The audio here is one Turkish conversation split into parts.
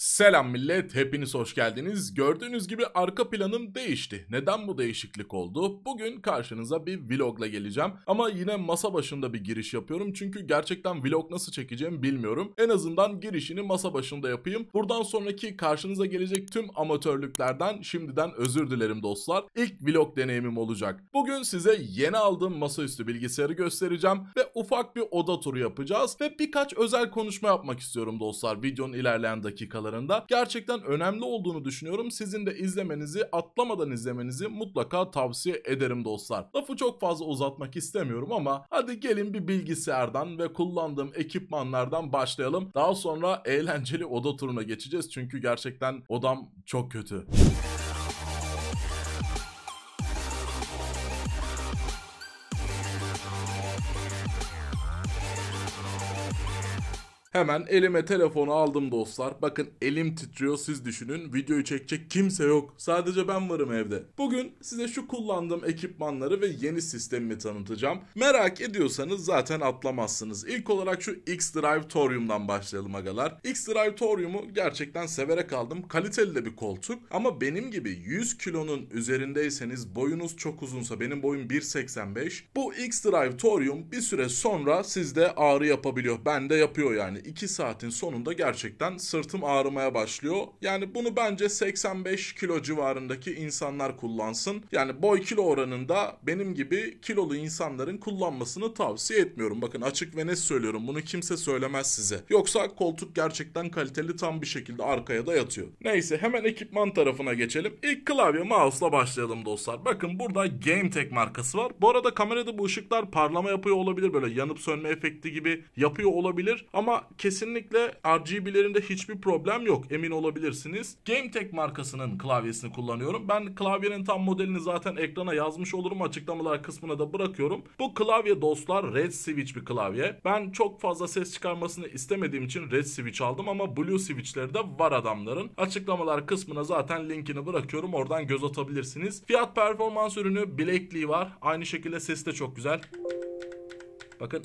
Selam millet, hepiniz hoş geldiniz. Gördüğünüz gibi arka planım değişti. Neden bu değişiklik oldu? Bugün karşınıza bir vlogla geleceğim. Ama yine masa başında bir giriş yapıyorum. Çünkü gerçekten vlog nasıl çekeceğim bilmiyorum. En azından girişini masa başında yapayım. Buradan sonraki karşınıza gelecek tüm amatörlüklerden şimdiden özür dilerim dostlar. İlk vlog deneyimim olacak. Bugün size yeni aldığım masaüstü bilgisayarı göstereceğim ve ufak bir oda turu yapacağız ve birkaç özel konuşma yapmak istiyorum dostlar videonun ilerleyen dakikalarında. Gerçekten önemli olduğunu düşünüyorum. Sizin de izlemenizi, atlamadan izlemenizi mutlaka tavsiye ederim dostlar. Lafı çok fazla uzatmak istemiyorum ama hadi gelin bir bilgisayardan ve kullandığım ekipmanlardan başlayalım. Daha sonra eğlenceli oda turuna geçeceğiz çünkü gerçekten odam çok kötü. Hemen elime telefonu aldım dostlar. Bakın elim titriyor siz düşünün. Videoyu çekecek kimse yok. Sadece ben varım evde. Bugün size şu kullandığım ekipmanları ve yeni sistemimi tanıtacağım. Merak ediyorsanız zaten atlamazsınız. İlk olarak şu X-Drive Torium'dan başlayalım agalar. X-Drive Torium'u gerçekten severek aldım. Kaliteli de bir koltuk. Ama benim gibi 100 kilonun üzerindeyseniz boyunuz çok uzunsa benim boyum 1.85. Bu X-Drive Torium bir süre sonra sizde ağrı yapabiliyor. Bende yapıyor yani. 2 saatin sonunda gerçekten sırtım ağrımaya başlıyor. Yani bunu bence 85 kilo civarındaki insanlar kullansın. Yani boy kilo oranında benim gibi kilolu insanların kullanmasını tavsiye etmiyorum. Bakın açık ve net söylüyorum. Bunu kimse söylemez size. Yoksa koltuk gerçekten kaliteli tam bir şekilde arkaya da yatıyor. Neyse hemen ekipman tarafına geçelim. İlk klavye mouse'la başlayalım dostlar. Bakın burada GameTek markası var. Bu arada kamerada bu ışıklar parlama yapıyor olabilir. Böyle yanıp sönme efekti gibi yapıyor olabilir. Ama kesinlikle RGB'lerinde hiçbir problem yok emin olabilirsiniz. GameTek markasının klavyesini kullanıyorum. Ben klavyenin tam modelini zaten ekrana yazmış olurum açıklamalar kısmına da bırakıyorum. Bu klavye dostlar Red Switch bir klavye. Ben çok fazla ses çıkarmasını istemediğim için Red Switch aldım ama Blue Switch'leri de var adamların. Açıklamalar kısmına zaten linkini bırakıyorum oradan göz atabilirsiniz. Fiyat performans ürünü bilekliği var. Aynı şekilde sesi de çok güzel. Bakın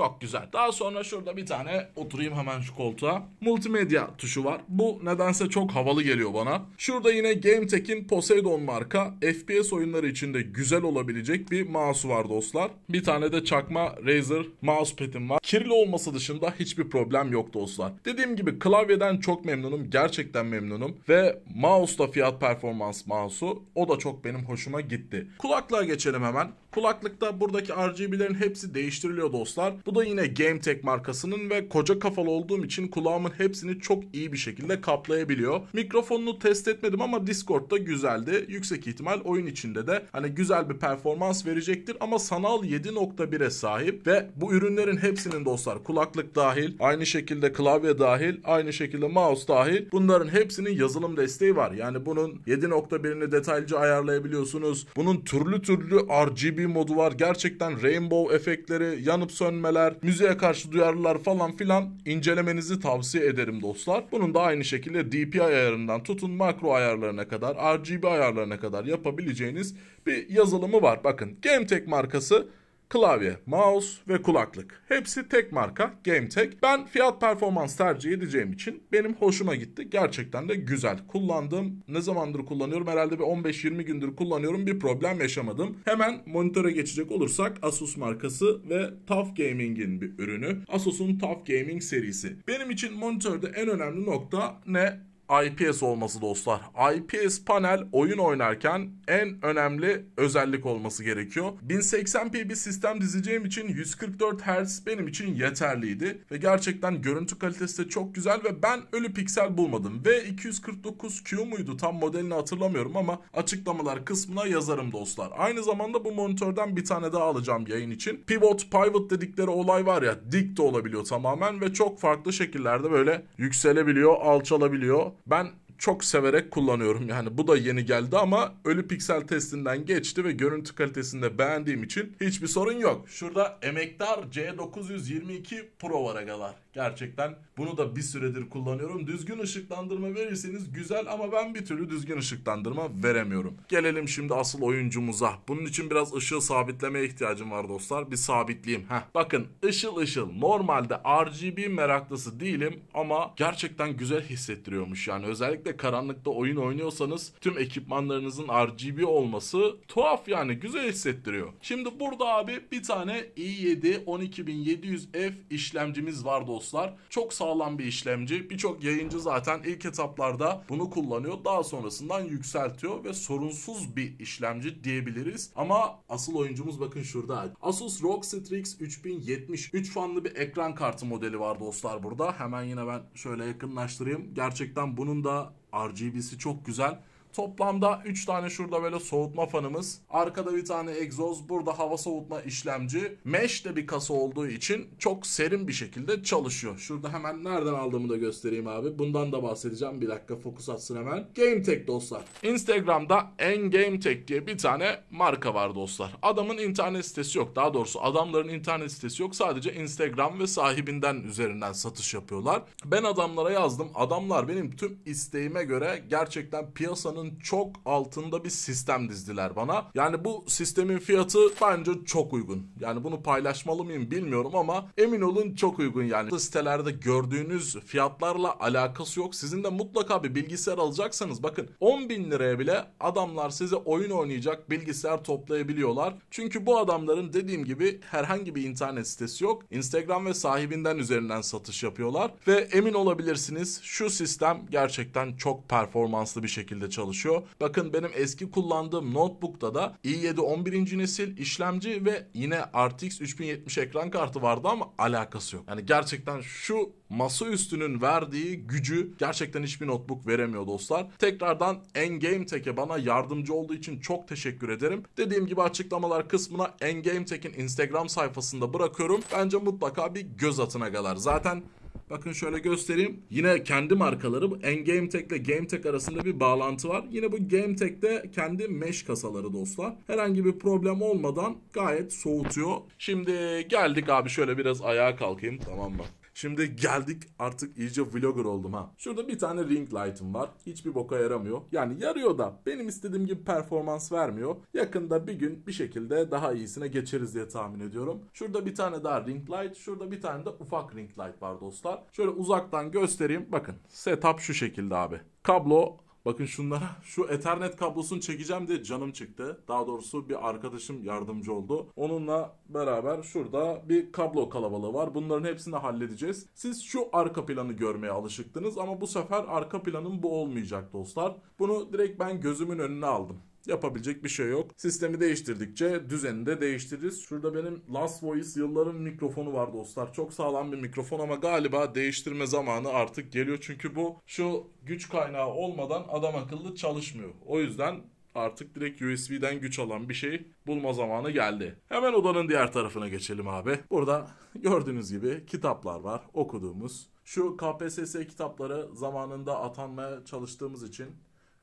çok güzel. Daha sonra şurada bir tane oturayım hemen şu koltuğa. Multimedya tuşu var. Bu nedense çok havalı geliyor bana. Şurada yine GameTek'in Poseidon marka FPS oyunları içinde güzel olabilecek bir mouse var dostlar. Bir tane de çakma Razer mousepad'im var. Kirli olması dışında hiçbir problem yok dostlar. Dediğim gibi klavyeden çok memnunum. Gerçekten memnunum. Ve mouse da fiyat performans mouse'u. O da çok benim hoşuma gitti. Kulaklığa geçelim hemen. Kulaklıkta buradaki RGB'lerin hepsi değiştiriliyor dostlar. Bu da yine GameTek markasının ve koca kafalı olduğum için kulağımın hepsini çok iyi bir şekilde kaplayabiliyor. Mikrofonunu test etmedim ama Discord'da güzeldi. Yüksek ihtimal oyun içinde de hani güzel bir performans verecektir ama sanal 7.1'e sahip ve bu ürünlerin hepsinin dostlar kulaklık dahil, aynı şekilde klavye dahil, aynı şekilde mouse dahil bunların hepsinin yazılım desteği var. Yani bunun 7.1'ini detaylıca ayarlayabiliyorsunuz. Bunun türlü türlü RGB modu var. Gerçekten rainbow efektleri, yanıp sönmeler, müziğe karşı duyarlılar falan filan incelemenizi tavsiye ederim dostlar. Bunun da aynı şekilde DPI ayarından tutun makro ayarlarına kadar, RGB ayarlarına kadar yapabileceğiniz bir yazılımı var. Bakın GameTek markası klavye, mouse ve kulaklık. Hepsi tek marka GameTek. Ben fiyat performans tercih edeceğim için benim hoşuma gitti. Gerçekten de güzel. Kullandığım ne zamandır kullanıyorum? Herhalde bir 15-20 gündür kullanıyorum. Bir problem yaşamadım. Hemen monitöre geçecek olursak Asus markası ve TUF Gaming'in bir ürünü. Asus'un TUF Gaming serisi. Benim için monitörde en önemli nokta ne? IPS olması dostlar. IPS panel oyun oynarken en önemli özellik olması gerekiyor. 1080p bir sistem dizeceğim için 144 Hz benim için yeterliydi. Ve gerçekten görüntü kalitesi de çok güzel ve ben ölü piksel bulmadım. V249Q muydu tam modelini hatırlamıyorum ama açıklamalar kısmına yazarım dostlar. Aynı zamanda bu monitörden bir tane daha alacağım yayın için. Pivot, pivot dedikleri olay var ya dik de olabiliyor tamamen ve çok farklı şekillerde böyle yükselebiliyor, alçalabiliyor. Ben çok severek kullanıyorum. Yani bu da yeni geldi ama ölü piksel testinden geçti ve görüntü kalitesini de beğendiğim için hiçbir sorun yok. Şurada emektar C922 Pro var agalar. Gerçekten bunu da bir süredir kullanıyorum. Düzgün ışıklandırma verirseniz güzel ama ben bir türlü düzgün ışıklandırma veremiyorum. Gelelim şimdi asıl oyuncumuza. Bunun için biraz ışığı sabitlemeye ihtiyacım var dostlar. Bir sabitleyeyim. Heh. Bakın ışıl ışıl. Normalde RGB meraklısı değilim ama gerçekten güzel hissettiriyormuş. Yani özellikle karanlıkta oyun oynuyorsanız tüm ekipmanlarınızın RGB olması tuhaf yani güzel hissettiriyor. Şimdi burada abi bir tane i7 12700F işlemcimiz var dostlar. Çok sağlam bir işlemci. Birçok yayıncı zaten ilk etaplarda bunu kullanıyor. Daha sonrasından yükseltiyor ve sorunsuz bir işlemci diyebiliriz. Ama asıl oyuncumuz bakın şurada. Asus ROG Strix 3070 3 fanlı bir ekran kartı modeli var dostlar burada. Hemen yine ben şöyle yakınlaştırayım. Gerçekten bunun da RGB'si çok güzel. Toplamda 3 tane şurada böyle soğutma fanımız. Arkada bir tane egzoz. Burada hava soğutma işlemci. Mesh de bir kasa olduğu için çok serin bir şekilde çalışıyor. Şurada hemen nereden aldığımı da göstereyim abi. Bundan da bahsedeceğim. Bir dakika fokus atsın hemen. GameTech dostlar. Instagram'da en GameTech diye bir tane marka var dostlar. Adamın internet sitesi yok. Daha doğrusu adamların internet sitesi yok. Sadece Instagram ve sahibinden üzerinden satış yapıyorlar. Ben adamlara yazdım. Adamlar benim tüm isteğime göre gerçekten piyasanın fiyatının çok altında bir sistem dizdiler bana. Yani bu sistemin fiyatı bence çok uygun. Yani bunu paylaşmalı mıyım bilmiyorum ama emin olun çok uygun yani. Sitelerde gördüğünüz fiyatlarla alakası yok. Sizin de mutlaka bir bilgisayar alacaksanız bakın 10 bin liraya bile adamlar size oyun oynayacak bilgisayar toplayabiliyorlar. Çünkü bu adamların dediğim gibi herhangi bir internet sitesi yok. Instagram ve sahibinden üzerinden satış yapıyorlar. Ve emin olabilirsiniz şu sistem gerçekten çok performanslı bir şekilde çalışıyor çalışıyor. Bakın benim eski kullandığım notebook'ta da i7 11. nesil işlemci ve yine RTX 3070 ekran kartı vardı ama alakası yok. Yani gerçekten şu masa üstünün verdiği gücü gerçekten hiçbir notebook veremiyor dostlar. Tekrardan Endgame Tech'e bana yardımcı olduğu için çok teşekkür ederim. Dediğim gibi açıklamalar kısmına Endgame Tech'in Instagram sayfasında bırakıyorum. Bence mutlaka bir göz atın agalar. Zaten Bakın şöyle göstereyim. Yine kendi markaları bu N-GameTech ile GameTech arasında bir bağlantı var. Yine bu GameTech'te kendi mesh kasaları dostlar. Herhangi bir problem olmadan gayet soğutuyor. Şimdi geldik abi şöyle biraz ayağa kalkayım tamam mı? Şimdi geldik artık iyice vlogger oldum ha. Şurada bir tane ring light'ım var. Hiçbir boka yaramıyor. Yani yarıyor da benim istediğim gibi performans vermiyor. Yakında bir gün bir şekilde daha iyisine geçeriz diye tahmin ediyorum. Şurada bir tane daha ring light. Şurada bir tane de ufak ring light var dostlar. Şöyle uzaktan göstereyim. Bakın setup şu şekilde abi. Kablo Bakın şunlara şu Ethernet kablosunu çekeceğim diye canım çıktı. Daha doğrusu bir arkadaşım yardımcı oldu. Onunla beraber şurada bir kablo kalabalığı var. Bunların hepsini halledeceğiz. Siz şu arka planı görmeye alışıktınız ama bu sefer arka planım bu olmayacak dostlar. Bunu direkt ben gözümün önüne aldım. Yapabilecek bir şey yok. Sistemi değiştirdikçe düzeni de değiştiririz. Şurada benim Last Voice yılların mikrofonu var dostlar. Çok sağlam bir mikrofon ama galiba değiştirme zamanı artık geliyor. Çünkü bu şu güç kaynağı olmadan adam akıllı çalışmıyor. O yüzden artık direkt USB'den güç alan bir şey bulma zamanı geldi. Hemen odanın diğer tarafına geçelim abi. Burada gördüğünüz gibi kitaplar var okuduğumuz. Şu KPSS kitapları zamanında atanmaya çalıştığımız için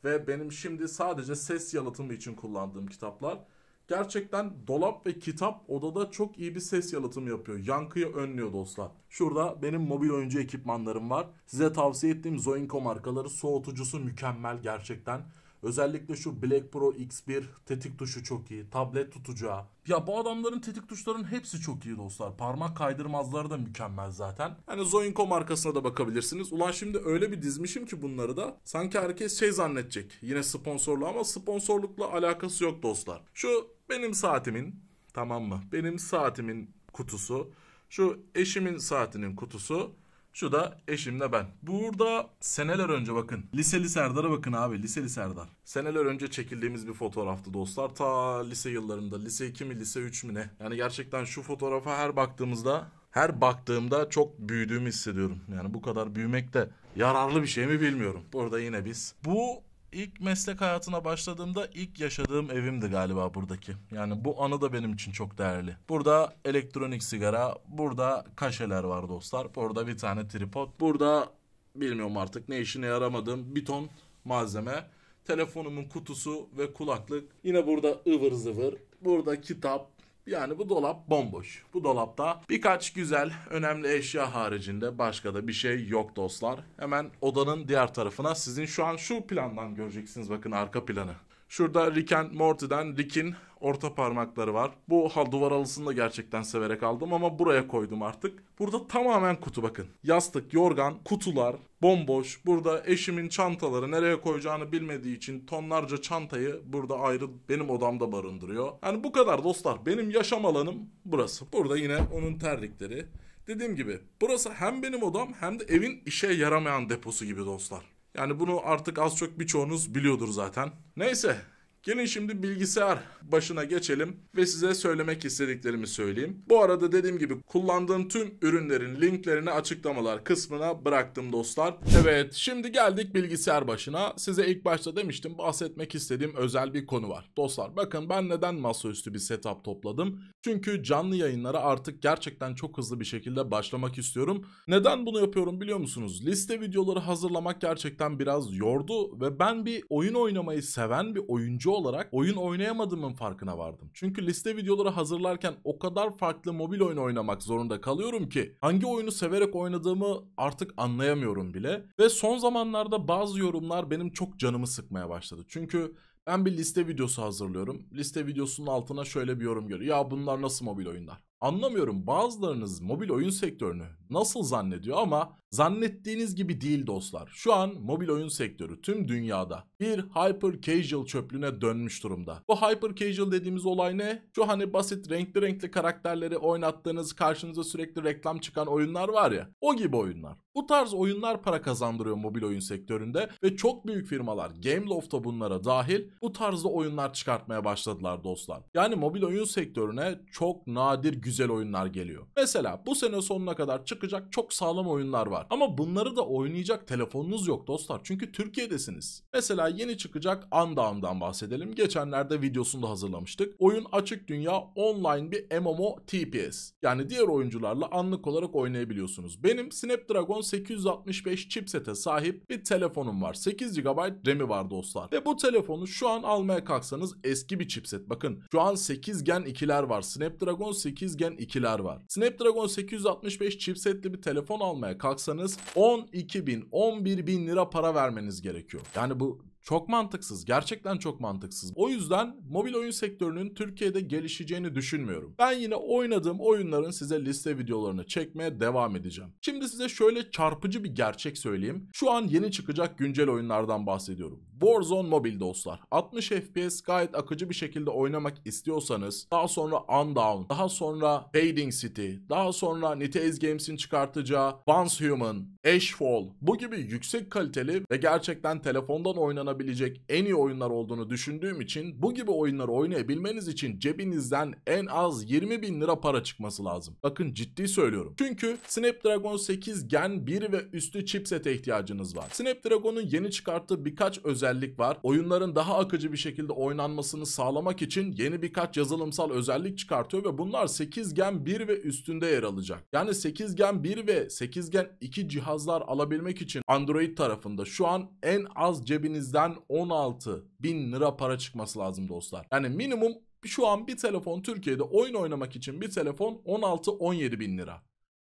ve benim şimdi sadece ses yalıtımı için kullandığım kitaplar. Gerçekten dolap ve kitap odada çok iyi bir ses yalıtımı yapıyor. Yankıyı önlüyor dostlar. Şurada benim mobil oyuncu ekipmanlarım var. Size tavsiye ettiğim Zoinco markaları soğutucusu mükemmel gerçekten. Özellikle şu Black Pro X1 tetik tuşu çok iyi. Tablet tutacağı. Ya bu adamların tetik tuşların hepsi çok iyi dostlar. Parmak kaydırmazları da mükemmel zaten. Hani Zoinco markasına da bakabilirsiniz. Ulan şimdi öyle bir dizmişim ki bunları da. Sanki herkes şey zannedecek. Yine sponsorlu ama sponsorlukla alakası yok dostlar. Şu benim saatimin tamam mı? Benim saatimin kutusu. Şu eşimin saatinin kutusu. Şu da eşimle ben. Burada seneler önce bakın. Liseli Serdar'a bakın abi. Liseli Serdar. Seneler önce çekildiğimiz bir fotoğraftı dostlar. Ta lise yıllarında. Lise 2 mi lise 3 mü ne? Yani gerçekten şu fotoğrafa her baktığımızda her baktığımda çok büyüdüğümü hissediyorum. Yani bu kadar büyümek de yararlı bir şey mi bilmiyorum. Burada yine biz. Bu ilk meslek hayatına başladığımda ilk yaşadığım evimdi galiba buradaki. Yani bu anı da benim için çok değerli. Burada elektronik sigara, burada kaşeler var dostlar. Burada bir tane tripod. Burada bilmiyorum artık ne işine yaramadığım bir ton malzeme. Telefonumun kutusu ve kulaklık. Yine burada ıvır zıvır. Burada kitap, yani bu dolap bomboş. Bu dolapta birkaç güzel, önemli eşya haricinde başka da bir şey yok dostlar. Hemen odanın diğer tarafına sizin şu an şu plandan göreceksiniz bakın arka planı. Şurada Rick and Morty'den Rick'in orta parmakları var. Bu hal duvar halısını da gerçekten severek aldım ama buraya koydum artık. Burada tamamen kutu bakın. Yastık, yorgan, kutular, bomboş. Burada eşimin çantaları nereye koyacağını bilmediği için tonlarca çantayı burada ayrı benim odamda barındırıyor. Yani bu kadar dostlar. Benim yaşam alanım burası. Burada yine onun terlikleri. Dediğim gibi burası hem benim odam hem de evin işe yaramayan deposu gibi dostlar. Yani bunu artık az çok birçoğunuz biliyordur zaten. Neyse Gelin şimdi bilgisayar başına geçelim ve size söylemek istediklerimi söyleyeyim. Bu arada dediğim gibi kullandığım tüm ürünlerin linklerini açıklamalar kısmına bıraktım dostlar. Evet şimdi geldik bilgisayar başına. Size ilk başta demiştim bahsetmek istediğim özel bir konu var. Dostlar bakın ben neden masaüstü bir setup topladım? Çünkü canlı yayınlara artık gerçekten çok hızlı bir şekilde başlamak istiyorum. Neden bunu yapıyorum biliyor musunuz? Liste videoları hazırlamak gerçekten biraz yordu ve ben bir oyun oynamayı seven bir oyuncu olarak oyun oynayamadığımın farkına vardım. Çünkü liste videoları hazırlarken o kadar farklı mobil oyun oynamak zorunda kalıyorum ki hangi oyunu severek oynadığımı artık anlayamıyorum bile. Ve son zamanlarda bazı yorumlar benim çok canımı sıkmaya başladı. Çünkü ben bir liste videosu hazırlıyorum. Liste videosunun altına şöyle bir yorum görüyor. Ya bunlar nasıl mobil oyunlar? Anlamıyorum bazılarınız mobil oyun sektörünü nasıl zannediyor ama zannettiğiniz gibi değil dostlar. Şu an mobil oyun sektörü tüm dünyada bir hyper casual çöplüğüne dönmüş durumda. Bu hyper casual dediğimiz olay ne? Şu hani basit renkli renkli karakterleri oynattığınız karşınıza sürekli reklam çıkan oyunlar var ya o gibi oyunlar. Bu tarz oyunlar para kazandırıyor mobil oyun sektöründe ve çok büyük firmalar Gameloft da bunlara dahil bu tarzda oyunlar çıkartmaya başladılar dostlar. Yani mobil oyun sektörüne çok nadir güzel oyunlar geliyor. Mesela bu sene sonuna kadar çıkacak çok sağlam oyunlar var. Ama bunları da oynayacak telefonunuz yok dostlar. Çünkü Türkiye'desiniz. Mesela yeni çıkacak Undawn'dan bahsedelim. Geçenlerde videosunu da hazırlamıştık. Oyun açık dünya online bir MMO TPS. Yani diğer oyuncularla anlık olarak oynayabiliyorsunuz. Benim Snapdragon 865 chipsete sahip bir telefonum var. 8 GB RAM'i var dostlar. Ve bu telefonu şu an almaya kalksanız eski bir chipset. Bakın şu an 8 Gen 2'ler var. Snapdragon 8 Gen 2'ler var. Snapdragon 865 chipsetli bir telefon almaya kalksanız 12 bin 11 bin lira para vermeniz gerekiyor. Yani bu çok mantıksız. Gerçekten çok mantıksız. O yüzden mobil oyun sektörünün Türkiye'de gelişeceğini düşünmüyorum. Ben yine oynadığım oyunların size liste videolarını çekmeye devam edeceğim. Şimdi size şöyle çarpıcı bir gerçek söyleyeyim. Şu an yeni çıkacak güncel oyunlardan bahsediyorum. Warzone Mobile dostlar. 60 FPS gayet akıcı bir şekilde oynamak istiyorsanız daha sonra Undown, daha sonra Fading City, daha sonra Nitez Games'in çıkartacağı Once Human, Ashfall bu gibi yüksek kaliteli ve gerçekten telefondan oynanabilecek en iyi oyunlar olduğunu düşündüğüm için bu gibi oyunları oynayabilmeniz için cebinizden en az 20 bin lira para çıkması lazım. Bakın ciddi söylüyorum. Çünkü Snapdragon 8 Gen 1 ve üstü chipsete ihtiyacınız var. Snapdragon'un yeni çıkarttığı birkaç özellik var. Oyunların daha akıcı bir şekilde oynanmasını sağlamak için yeni birkaç yazılımsal özellik çıkartıyor ve bunlar 8 Gen 1 ve üstünde yer alacak. Yani 8 Gen 1 ve 8 Gen 2 cihazlar alabilmek için Android tarafında şu an en az cebinizden 16 bin lira para çıkması lazım dostlar. Yani minimum şu an bir telefon Türkiye'de oyun oynamak için bir telefon 16-17 bin lira.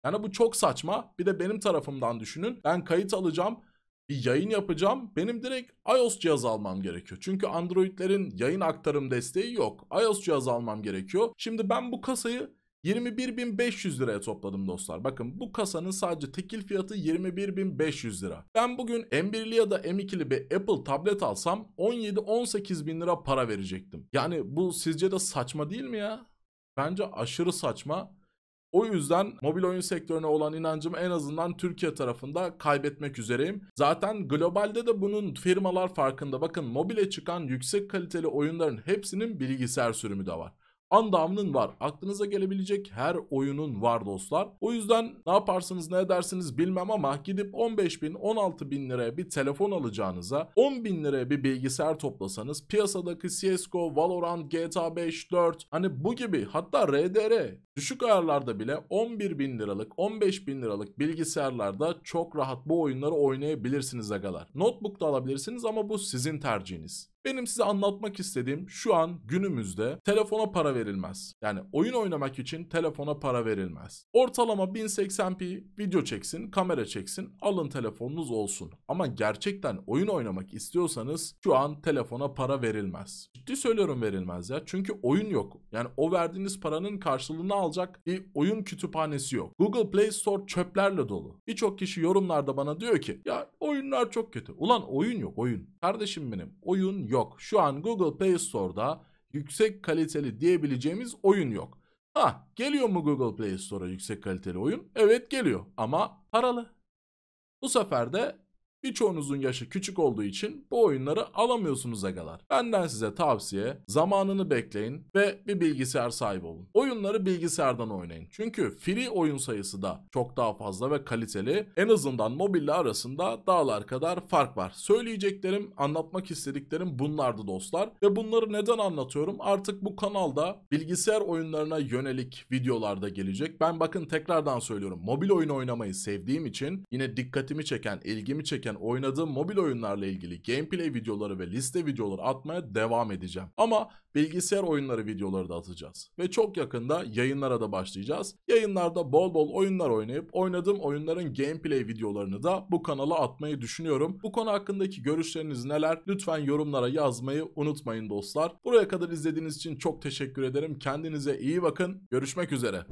Yani bu çok saçma. Bir de benim tarafımdan düşünün. Ben kayıt alacağım bir yayın yapacağım. Benim direkt iOS cihazı almam gerekiyor. Çünkü Android'lerin yayın aktarım desteği yok. iOS cihazı almam gerekiyor. Şimdi ben bu kasayı 21.500 liraya topladım dostlar. Bakın bu kasanın sadece tekil fiyatı 21.500 lira. Ben bugün M1'li ya da M2'li bir Apple tablet alsam 17-18 bin lira para verecektim. Yani bu sizce de saçma değil mi ya? Bence aşırı saçma. O yüzden mobil oyun sektörüne olan inancımı en azından Türkiye tarafında kaybetmek üzereyim. Zaten globalde de bunun firmalar farkında. Bakın mobile çıkan yüksek kaliteli oyunların hepsinin bilgisayar sürümü de var. Andamının var. Aklınıza gelebilecek her oyunun var dostlar. O yüzden ne yaparsınız ne edersiniz bilmem ama gidip 15 bin 16 bin liraya bir telefon alacağınıza 10 bin liraya bir bilgisayar toplasanız piyasadaki CSGO, Valorant, GTA 5, 4 hani bu gibi hatta RDR düşük ayarlarda bile 11 bin liralık 15 bin liralık bilgisayarlarda çok rahat bu oyunları oynayabilirsiniz agalar. Notebook da alabilirsiniz ama bu sizin tercihiniz. Benim size anlatmak istediğim şu an günümüzde telefona para verilmez. Yani oyun oynamak için telefona para verilmez. Ortalama 1080p video çeksin, kamera çeksin, alın telefonunuz olsun. Ama gerçekten oyun oynamak istiyorsanız şu an telefona para verilmez. Ciddi söylüyorum verilmez ya. Çünkü oyun yok. Yani o verdiğiniz paranın karşılığını alacak bir oyun kütüphanesi yok. Google Play Store çöplerle dolu. Birçok kişi yorumlarda bana diyor ki ya oyunlar çok kötü. Ulan oyun yok oyun. Kardeşim benim oyun yok yok. Şu an Google Play Store'da yüksek kaliteli diyebileceğimiz oyun yok. Ha geliyor mu Google Play Store'a yüksek kaliteli oyun? Evet geliyor ama paralı. Bu sefer de Birçoğunuzun yaşı küçük olduğu için bu oyunları alamıyorsunuz agalar. Benden size tavsiye zamanını bekleyin ve bir bilgisayar sahibi olun. Oyunları bilgisayardan oynayın. Çünkü free oyun sayısı da çok daha fazla ve kaliteli. En azından mobille arasında dağlar kadar fark var. Söyleyeceklerim, anlatmak istediklerim bunlardı dostlar. Ve bunları neden anlatıyorum? Artık bu kanalda bilgisayar oyunlarına yönelik videolarda gelecek. Ben bakın tekrardan söylüyorum. Mobil oyun oynamayı sevdiğim için yine dikkatimi çeken, ilgimi çeken ben oynadığım mobil oyunlarla ilgili gameplay videoları ve liste videoları atmaya devam edeceğim. Ama bilgisayar oyunları videoları da atacağız. Ve çok yakında yayınlara da başlayacağız. Yayınlarda bol bol oyunlar oynayıp oynadığım oyunların gameplay videolarını da bu kanala atmayı düşünüyorum. Bu konu hakkındaki görüşleriniz neler? Lütfen yorumlara yazmayı unutmayın dostlar. Buraya kadar izlediğiniz için çok teşekkür ederim. Kendinize iyi bakın. Görüşmek üzere.